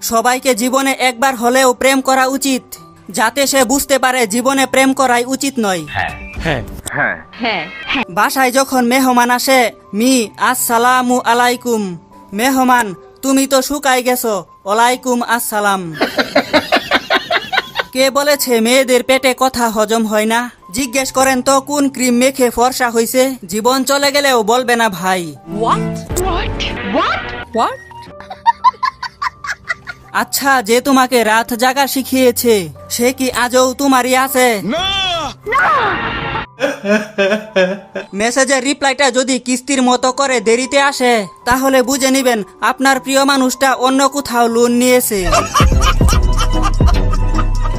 সবাইকে জীবনে একবার হলেও প্রেম করা উচিত যাতে সে বুঝতে পারে জীবনে প্রেম করাই উচিত নয়। হ্যাঁ। হ্যাঁ। বাসায় যখন মেহমান আসে মি আসসালামু আলাইকুম। মেহমান তুমি তো শুকাই গেছো। ওয়ালাইকুম আসসালাম। কে বলেছে মেয়েদের পেটে কথা হজম হয় না? জিজ্ঞেস করেন তো কোন ক্রিম মেখে ফর্সা হইছে? জীবন চলে গেলেও বলবে না ভাই। আচ্ছা যে তোমাকে রাত জাগা শিখিয়েছে সে কি আজও তোমারই আছে? মেসেজের রিপ্লাইটা যদি কিস্তির মতো করে দেরিতে আসে তাহলে বুঝে নিবেন আপনার প্রিয় মানুষটা অন্য কোথাও লোন নিয়েছে।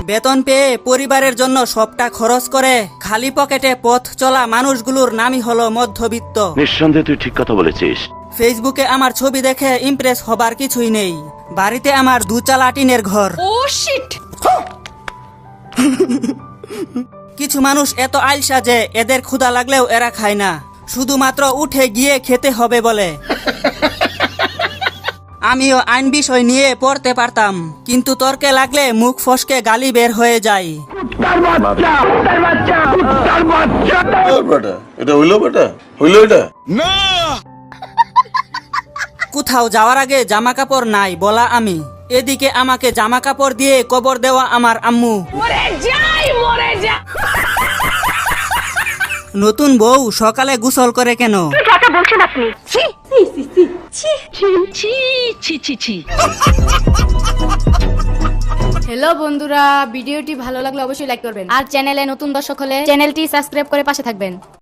বেতন পেয়ে পরিবারের জন্য সবটা খরচ করে খালি পকেটে পথ চলা মানুষগুলোর নামই হলো মধ্যবিত্ত। নিঃসন্দেহে তুই ঠিক কথা বলেছিস। ফেসবুকে আমার ছবি দেখে ইমপ্রেস হবার কিছুই নেই। বাড়িতে আমার দুচালা টিনের ঘর। ও শিট কিছু মানুষ এত আলসা যে এদের ক্ষুধা লাগলেও এরা খায় না। শুধুমাত্র উঠে গিয়ে খেতে হবে বলে। আমিও আইন বিষয় নিয়ে পড়তে পারতাম কিন্তু তর্কে লাগলে মুখ ফসকে গালি বের হয়ে যায়। আর বেটা এটা হইল বেটা? হইল এটা? কোথাও যাওয়ার আগে জামা কাপড় নাই বলা আমি। এদিকে আমাকে জামা কাপড় দিয়ে কবর দেওয়া আমার আম্মু। মরে যাই মরে যা। নতুন বউ সকালে গোসল করে কেন? ছি ছি ছি ছি ছি ছি হ্যালো বন্ধুরা। ভিডিওটি ভালো লাগলে অবশ্যই লাইক করবেন। আর চ্যানেলে নতুন দর্শক হলে চ্যানেলটি সাবস্ক্রাইব করে পাশে থাকবেন।